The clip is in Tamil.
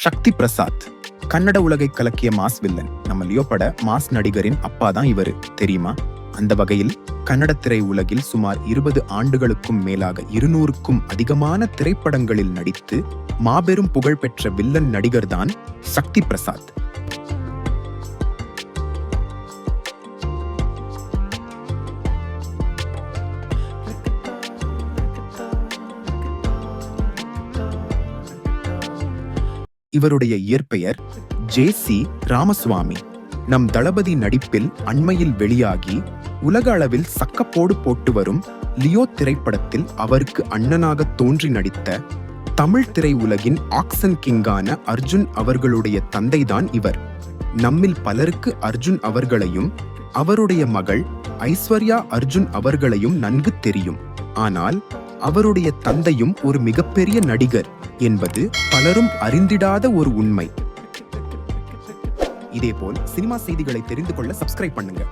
சக்தி பிரசாத் கன்னட உலகை கலக்கிய மாஸ் வில்லன். நம்ம லியோ பட மாஸ் நடிகரின் அப்பா தான் இவரு தெரியுமா? அந்த வகையில் கன்னட திரை உலகில் சுமார் இருபது ஆண்டுகளுக்கும் மேலாக இருநூறுக்கும் அதிகமான திரைப்படங்களில் நடித்து மாபெரும் புகழ்பெற்ற வில்லன் நடிகர் தான் சக்தி பிரசாத். இவருடைய இயற்பெயர் ஜே சி ராமசுவாமி. நம் தளபதி நடிப்பில் அண்மையில் வெளியாகி உலக அளவில் சக்கப்போடு போட்டு வரும் லியோ திரைப்படத்தில் அவருக்கு அண்ணனாக தோன்றி நடித்த தமிழ் திரை உலகின் ஆக்சன் கிங்கான அர்ஜுன் அவர்களுடைய தந்தைதான் இவர். நம்மில் பலருக்கு அர்ஜுன் அவர்களையும் அவருடைய மகள் ஐஸ்வர்யா அர்ஜுன் அவர்களையும் நன்கு தெரியும். ஆனால் அவருடைய தந்தையும் ஒரு மிகப்பெரிய நடிகர் என்பது பலரும் அறிந்திடாத ஒரு உண்மை. இதேபோல் சினிமா செய்திகளை தெரிந்து கொள்ள சப்ஸ்கிரைப் பண்ணுங்க.